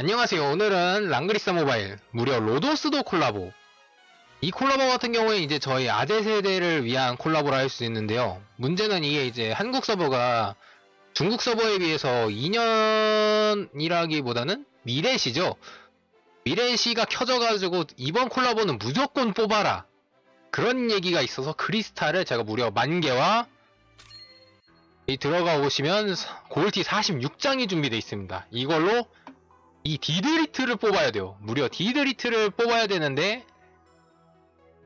안녕하세요. 오늘은 랑그리스 모바일 무려 로도스도 콜라보. 이 콜라보 같은 경우에 이제 저희 아재 세대를 위한 콜라보라 할 수 있는데요. 문제는 이게 이제 한국 서버가 중국 서버에 비해서 2년이라기보다는 미래시죠. 미래시가 켜져가지고 이번 콜라보는 무조건 뽑아라. 그런 얘기가 있어서 크리스탈을 제가 무려 만 개와 이 들어가 보시면 골티 46장이 준비되어 있습니다. 이걸로 이 디드리트를 뽑아야 돼요. 무려 디드리트를 뽑아야 되는데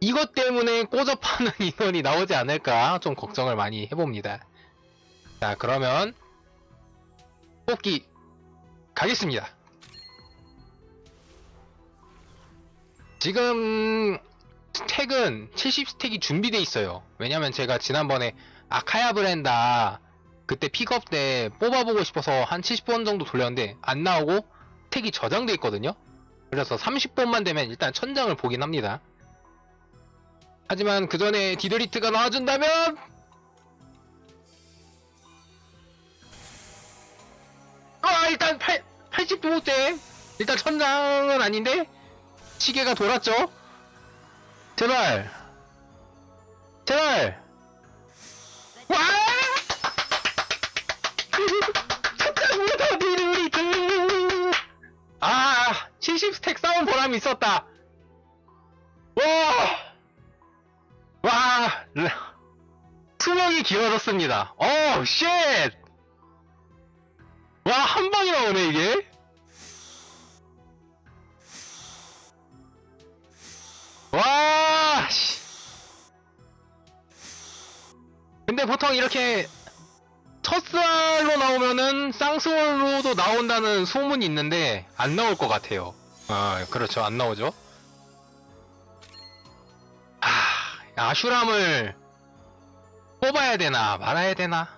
이것 때문에 꼬접하는 인원이 나오지 않을까 좀 걱정을 많이 해봅니다. 자 그러면 뽑기 가겠습니다. 지금 스택은 70스택이 준비돼 있어요. 왜냐면 제가 지난번에 아카야 브랜다 그때 픽업 때 뽑아보고 싶어서 한 70번 정도 돌렸는데 안 나오고 스택이 저장돼 있거든요. 그래서 30번만 되면 일단 천장을 보긴 합니다. 하지만 그 전에 디드리트가 나와준다면 아 일단 8, 80도대 일단 천장은 아닌데 시계가 돌았죠? 제발 제발 와! 70스택 싸운 보람이 있었다 와 와, 르- 수명이 길어졌습니다. 어, 쉣! 와, 한 방에 나오네, 이게? 와, 씨. 근데 보통 이렇게 첫살로 나오면은 쌍수월로도 나온다는 소문이 있는데 안 나올 것 같아요. 아, 그렇죠. 안 나오죠. 아, 아슈람을 뽑아야 되나 말아야 되나?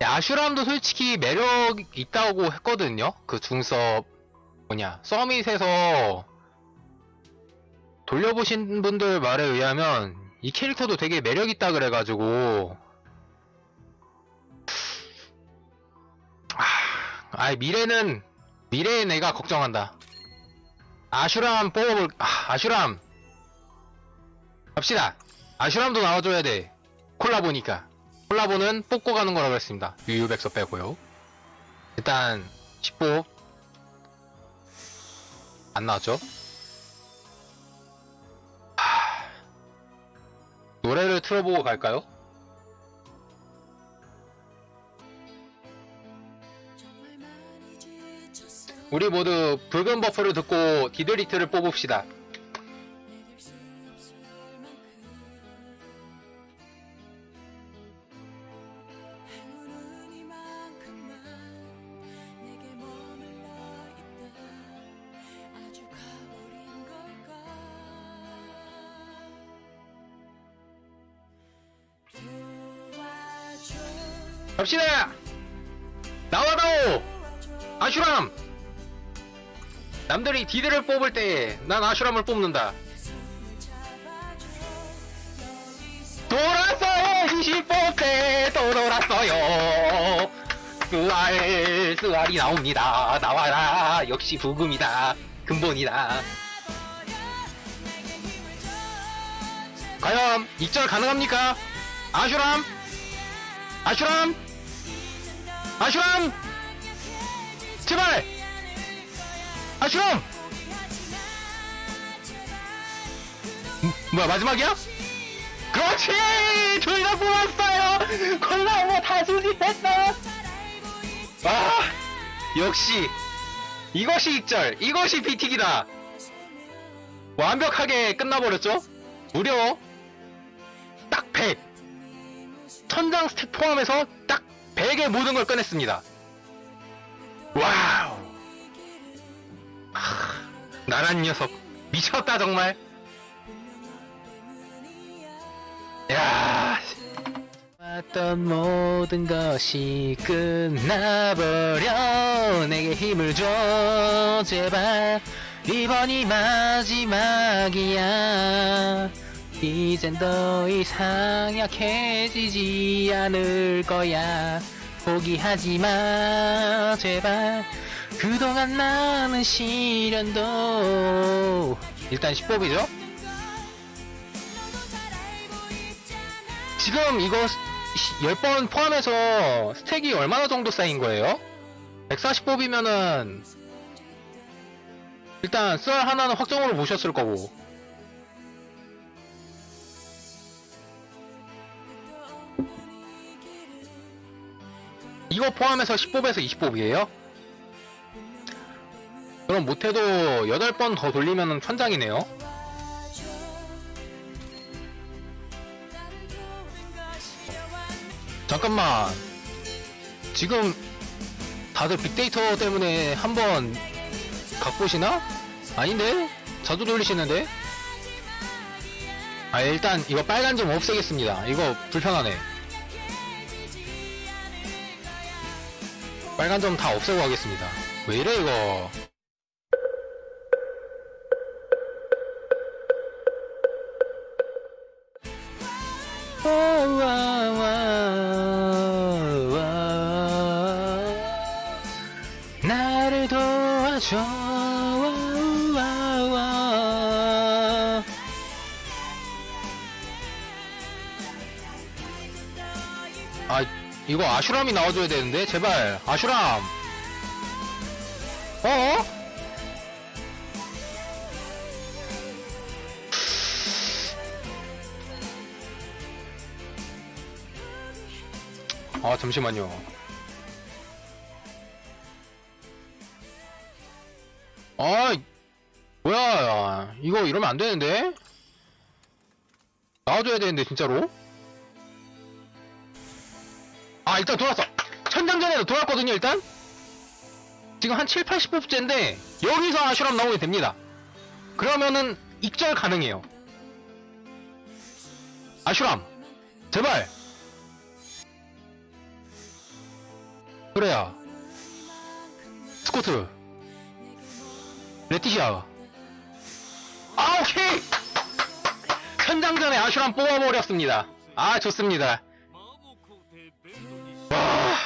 야, 아슈람도 솔직히 매력 있다고 했거든요. 그 중섭 뭐냐 서밋에서 돌려보신 분들 말에 의하면 이 캐릭터도 되게 매력 있다 그래가지고 아이 미래는 미래의 내가 걱정한다. 아슈람 뽑아볼 아, 아슈람 갑시다. 아슈람도 나와줘야 돼. 콜라보니까. 콜라보는 뽑고 가는 거라고 했습니다. 유유백서 빼고요. 일단 10보 안 나왔죠? 하... 노래를 틀어보고 갈까요? 우리 모두 붉은 버프를 듣고 디드리트를 뽑읍시다. 갑시다! 나와다오! 아슈람! 남들이 디드를 뽑을 때 난 아슈람을 뽑는다. 돌았어요! 20번째 또 돌았어요! 스알, 스알이 나옵니다. 나와라. 역시 부금이다. 근본이다. 과연 익절 가능합니까? 아슈람? 아슈람? 아슈람? 제발! 아슈람! 음, 뭐야 마지막이야? 그렇지! 둘 다 뽑았어요! 콜라보 다 수집했어! 아! 역시 이것이 익절! 이것이 비틱이다! 완벽하게 끝나버렸죠? 무려 딱 100! 천장 스택 포함해서 딱 100의 모든 걸 꺼냈습니다. 와우! 하, 나란 녀석. 미쳤다 정말. 야. 왔던 모든 것이 끝나버려 내게 힘을 줘 제발. 이번이 마지막이야. 이젠 더 이상 약해지지 않을 거야. 포기하지 마 제발 그동안 나는 시련도 일단 10법이죠 너도 잘 알고 있잖아 지금 이거 10번 포함해서 스택이 얼마나 정도 쌓인 거예요? 140법이면은 일단 썰 하나는 확정으로 보셨을 거고 이거 포함해서 10법에서 20법이에요? 그럼 못해도 8번 더 돌리면 천장이네요 잠깐만 지금 다들 빅데이터 때문에 한번 각보시나? 아닌데? 자주 돌리시는데? 아 일단 이거 빨간 점 없애겠습니다 이거 불편하네 빨간 점 다 없애고 가겠습니다 왜 이래 이거 아 이거 아슈람이 나와줘야 되는데? 제발 아슈람! 어? 아 잠시만요. 아 뭐야 이거 이러면 안 되는데? 나와줘야 되는데 진짜로 아 일단 돌았어. 천장전에도 돌았거든요 일단. 지금 한 7, 80뽑째인데 여기서 아슈람 나오게 됩니다. 그러면은 익절 가능해요. 아슈람 제발. 그래야 스코트. 레티시아. 아 오케이! 천장전에 아슈람 뽑아버렸습니다. 아 좋습니다 와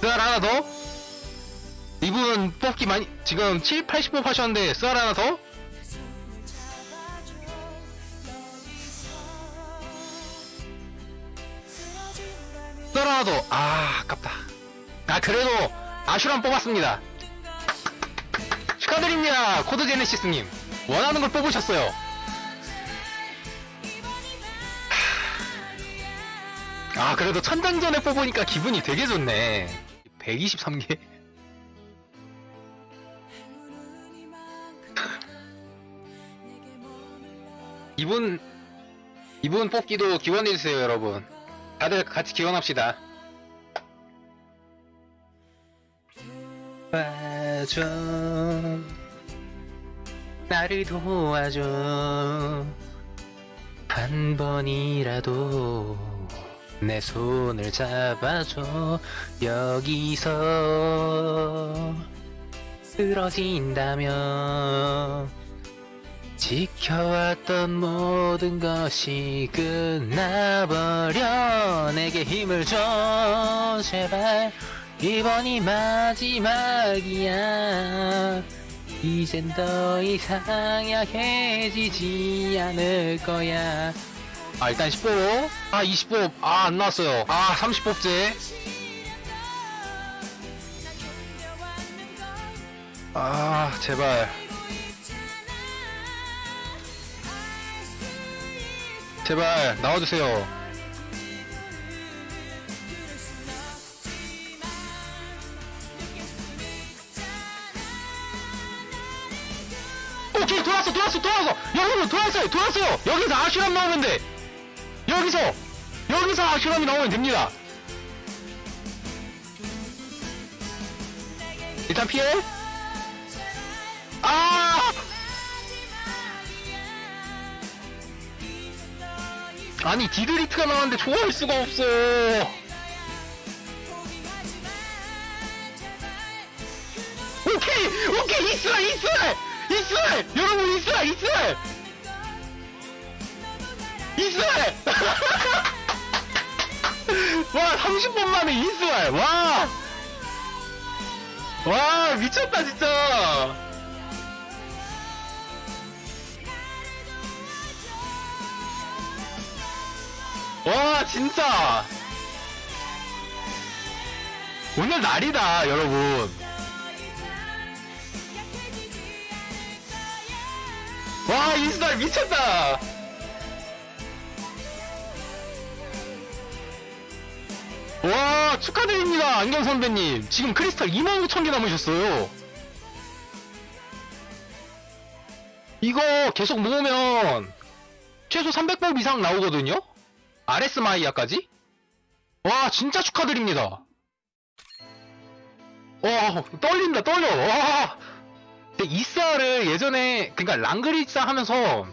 스알 하나 더? 이분 뽑기 많이 지금 7, 80뽑 하셨는데 스알 하나 더? 스알 하나 더. 아 아깝다 아 그래도 아슈람 뽑았습니다 축하드립니다 코드 제네시스님 원하는 걸 뽑으셨어요 아 그래도 천장 전에 뽑으니까 기분이 되게 좋네. 123개? 이분 이분 뽑기도 기원해주세요 여러분. 다들 같이 기원합시다. 도와줘. 나를 도와줘. 한 번이라도 내 손을 잡아줘. 여기서 쓰러진다면 지켜왔던 모든 것이 끝나버려. 내게 힘을 줘 제발. 이번이 마지막이야. 이젠 더 이상 약해지지 않을 거야 아 일단 10보 아 20보 아 안 나왔어요. 아 30뽑제 아 제발. 제발 나와주세요. 오케이 돌았어 돌았어 돌았어. 여러분 돌았어요 돌았어요. 여기서 나오면 돼 여기서 여기서 아슈람이 나오면 됩니다. 일단 피해. 아! 아니 디드리트가 나왔는데 좋아할 수가 없어. 오케이! 오케이 이스라 이스라 이스라 여러분 이스라 이스라 이스라 와 30분 만에 이스랄 와! 와 미쳤다 진짜. 와 진짜. 오늘 날이다 여러분. 와 이스랄 미쳤다 축하드립니다 안경 선배님. 지금 크리스탈 25,000개 남으셨어요. 이거 계속 모으면 최소 300법 이상 나오거든요? RS 마이야까지? 와 진짜 축하드립니다. 와 떨린다 떨려. 와. 이스알을 예전에 그니까 랑그리사 하면서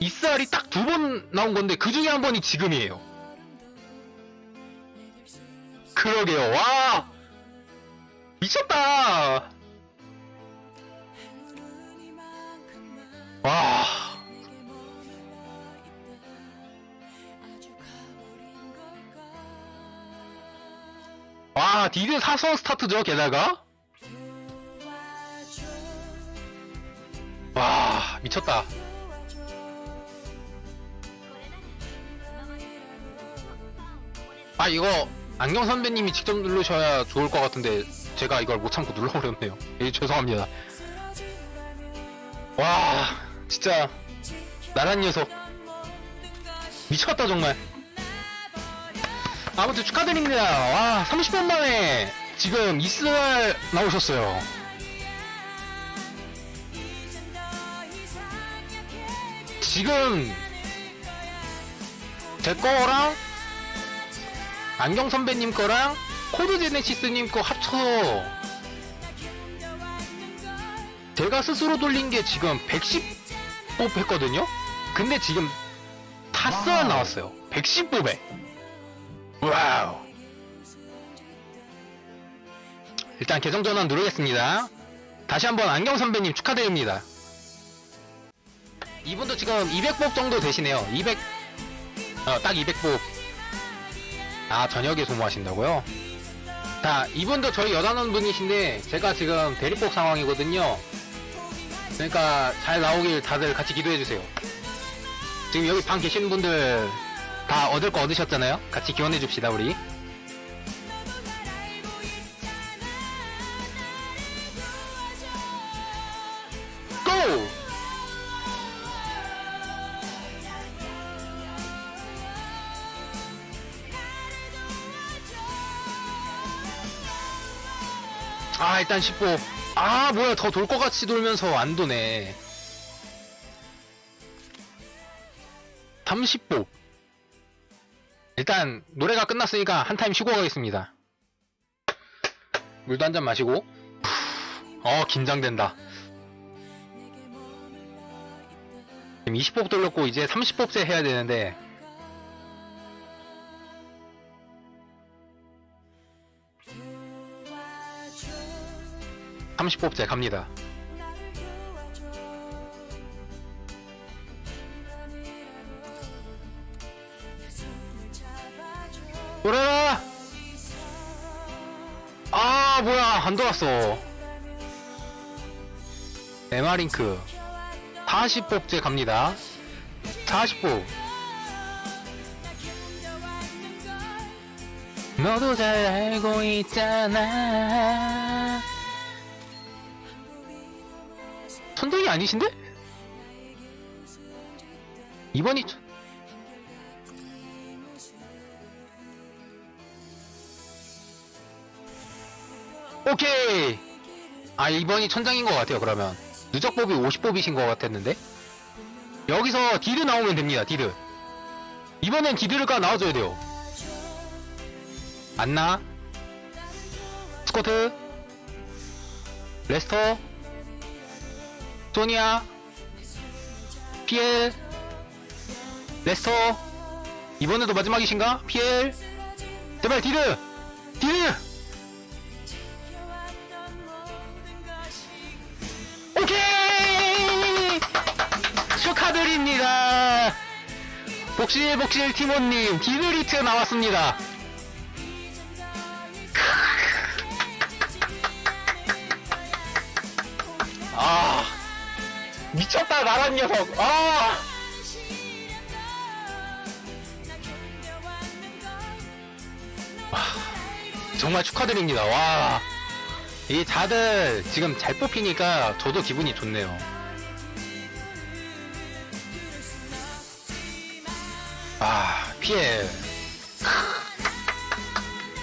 이스알이 딱 두 번 나온 건데 그 중에 한 번이 지금이에요 그러게요. 와! 미쳤다! 와. 와, 디드 사선 스타트죠, 게다가? 와, 미쳤다. 아, 이거, 안경 선배님이 직접 누르셔야 좋을 것 같은데, 제가 이걸 못 참고 눌러버렸네요. 예, 죄송합니다. 와, 진짜, 나란 녀석. 미쳤다, 정말. 아무튼 축하드립니다. 와, 30분 만에 지금 이스랄 나오셨어요. 지금 제 거랑 안경 선배님 거랑 코드 제네시스님 거 합쳐서 제가 스스로 돌린 게 지금 110뽑 했거든요? 근데 지금 타스가. 나왔어요. 110뽑에. 와우. 일단 계정 전환 누르겠습니다. 다시 한번 안경 선배님 축하드립니다. 이분도 지금 200뽑 정도 되시네요. 200, 어, 딱 200뽑. 아, 저녁에 소모하신다고요? 자, 이분도 저희 여단원 분이신데, 제가 지금 대립복 상황이거든요. 그러니까 잘 나오길 다들 같이 기도해주세요. 지금 여기 방 계시는 분들 다 얻을 거 얻으셨잖아요? 같이 기원해줍시다, 우리. 아 일단 10보 아 뭐야 더 돌 것 같이 돌면서 안 도네. 30보 일단 노래가 끝났으니까 한 타임 쉬고 가겠습니다. 물도 한 잔 마시고. 어 긴장된다. 지금 20법 돌렸고 이제 30법째 해야 되는데 30법째 갑니다. 돌아라! 아 뭐야. 안 돌았어. 에마링크. 40법째 갑니다. 40법 너도 잘 알고 있잖아 천장이 아니신데? 이번이 천- 오케이. 아 이번이 천장인 것 같아요 그러면. 누적법이 50법이신 것 같았는데. 여기서 디드 나오면 됩니다 디드 이번엔 디드가 나와줘야 돼요. 안나. 스코트. 레스터 소니아 피엘. 레스터. 이번에도 마지막이신가? 피엘. 제발 디드 디드 오케이! 축하드립니다! 복실 복실 티모님 디드리트 나왔습니다. 아 미쳤다 나란 녀석. 아! 정말 축하드립니다. 와 이 다들 지금 잘 뽑히니까 저도 기분이 좋네요. 아 피해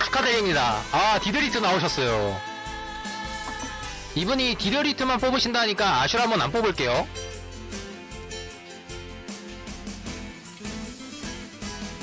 축하드립니다. 아 디드리트 나오셨어요 이분이 디드리트만 뽑으신다니까 아슈라 한번 안 뽑을게요